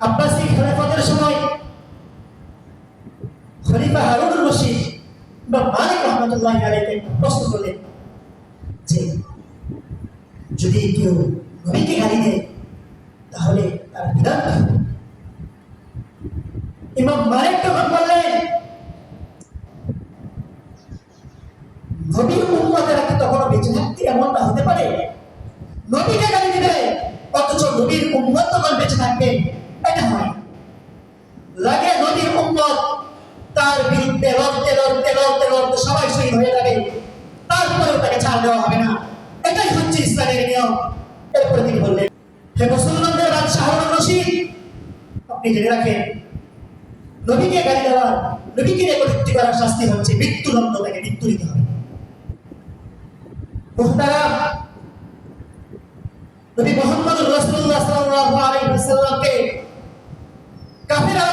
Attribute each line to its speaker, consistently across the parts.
Speaker 1: আব্বাসী খেলাফতের সময় খলিফা রশিদ বা মালিক প্রশ্ন করলেন যে, যদি কেউ নবীকে গালি দেয়, তাহলে তার বিধান? ইমাম মালিক তখন বললেন, নবীর উম্মতেরা কি তখনও বেঁচে থাকতে এমনটা হতে পারে নবীকে গালি দিবে অথচ নবীর উম্মত তখন বেঁচে থাকবে, এটা হয়। লাগে নবীর উম্মত, তার বিরুদ্ধে লড়তে লড়তে লড়তে লড়তে সবাই শহীদ হয়ে যাবে। তারপরেও তাকে ছাড় দেওয়া হবে না। এটাই হচ্ছে ইসলামের নিয়ম। এরপরে তিনি বললেন, হে মুসলমানদের বাদশাহ রশিদ। আপনি জেনে রাখেন, নবীকে গালি দেওয়া, নবীকে একত্রিত করার শাস্তি হচ্ছে মৃত্যুদণ্ড তাকে মৃত্যু দিতে হবে। মুহতারাম নবী মোহাম্মদ রাসূলুল্লাহ সাল্লাল্লাহু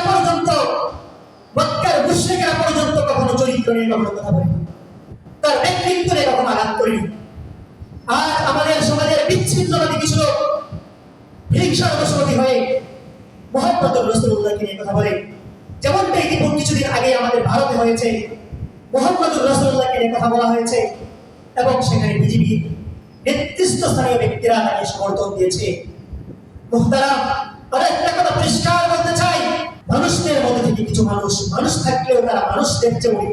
Speaker 1: পর্যন্ত পর্যন্ত কখনো চরিত্র নিয়ে কখনো কথা বলেনি। তার ব্যক্তিত্ব নিয়ে কখনো আঘাত করেনি। আজ আমাদের সমাজের বিচ্ছিন্নবাদী কিছু লোক হিংসার বশবর্তী হয়ে মোহাম্মদ রসুল্লাহকে নিয়ে কথা বলে। যেমনটা ইতিপূর্বে কিছুদিন আগে আমাদের ভারতে হয়েছে মোহাম্মদ রসুল্লাহকে নিয়ে কথা বলা হয়েছে এবং সেখানে বিজেপির নেতৃত্বস্থানীয় ব্যক্তিরা তাকে সমর্থন দিয়েছে। কথা পরিষ্কার চাই, মানুষদের মধ্যে থেকে কিছু মানুষ মানুষ থাকলেও তারা মানুষদের চেয়েও,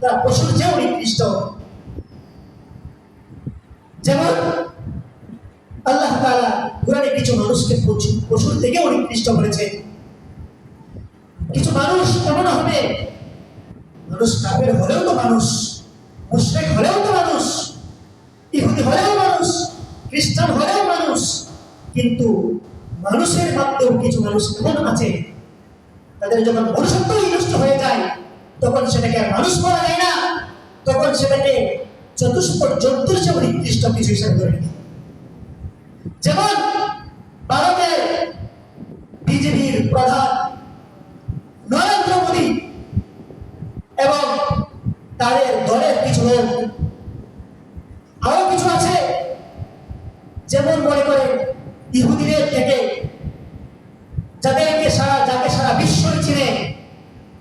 Speaker 1: তারা পশুর চেয়েও নিকৃষ্ট। যেমন, আল্লাহ কোরআনে কিছু মানুষকে পশুর করেছে। কিছু মানুষ এমন হবে, মানুষ কাফের হলেও তো মানুষ, মুশরিক হলেও তো মানুষ ইহুদি হলেও মানুষ খ্রিস্টান হলেও মানুষ, কিন্তু মানুষের মধ্যেও কিছু মানুষ এমন আছে, তাদের যখন মনুষ্যত্বই নষ্ট হয়ে যায়, তখন সেটাকে মানুষ বলা যায় না, তখন সেটাকে চতুষ্পদ জন্তুর চেয়ে নির্দিষ্ট কিছু হিসাবে ধরে নেয় যেমন ভারতের বিজেপির প্রধান নরেন্দ্র মোদী এবং তাদের দলের কিছু লোক আরও কিছু আছে যেমন মনে করেন ইহুদিদের থেকে যাদেরকে সারা, যাকে সারা বিশ্বই চিনে,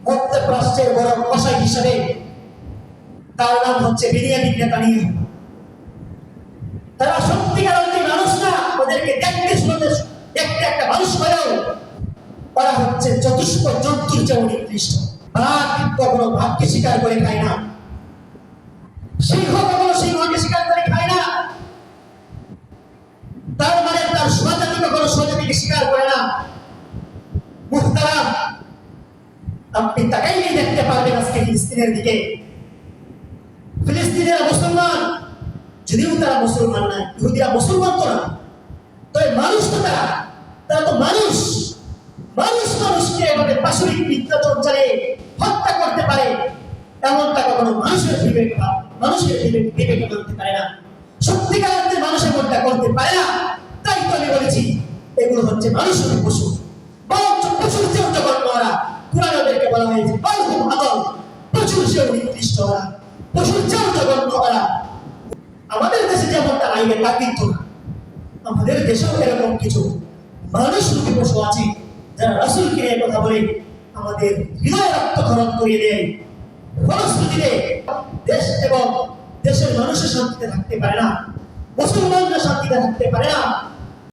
Speaker 1: মধ্যপ্রাচ্যের বড় কষাই হিসাবে, তার নাম হচ্ছে বিরিয়ানি নেতানিয়াহু। তারা সত্যিকার অর্থে মানুষ না, ওদেরকে দেখতে শুনতে দেখতে একটা মানুষ হলেও ওরা হচ্ছে চতুষ্প জন্তুর চেয়ে নিকৃষ্ট। বাঘ কখনো বাঘকে শিকার করে খায় না। সিংহ আপনি দেখতে পারবেন আজকে ফিলিস্তিনের দিকে। ফিলিস্তিনের মুসলমান, যদিও তারা মুসলমান না, ইহুদিরা মুসলমান তো না তবে মানুষ তো তারা তারা তো মানুষ। মানুষ মানুষকে এভাবে পাশবিক নির্যাতন চালিয়ে হত্যা করতে পারে, এমনটা কখনো মানুষের বিবেক মানুষের বিবেক বিবেকে মানতে পারে না। সত্যিকার অর্থে মানুষের মধ্যে করতে পারে না। তাই তো আমি বলেছি, এগুলো হচ্ছে মানুষের পশু। বরঞ্চ পশুর চেয়েও জঘন্য ওরা বলা হয়েছে। পশুর চেয়েও নিকৃষ্ট ওরা। পশুর চেয়েও জঘন্য ওরা। আমাদের দেশে যেমনটা আইনে তা কিন্তু আমাদের দেশেও এরকম কিছু মানুষ রূপী পশু আছে, যারা রাসুলকে নিয়ে কথা বলে আমাদের হৃদয় রক্তক্ষরণ করিয়ে দেয়। ফলশ্রুতিতে দেশ এবং দেশের মানুষের শান্তিতে থাকতে পারে না। মুসলমানরা শান্তিতে থাকতে পারে না।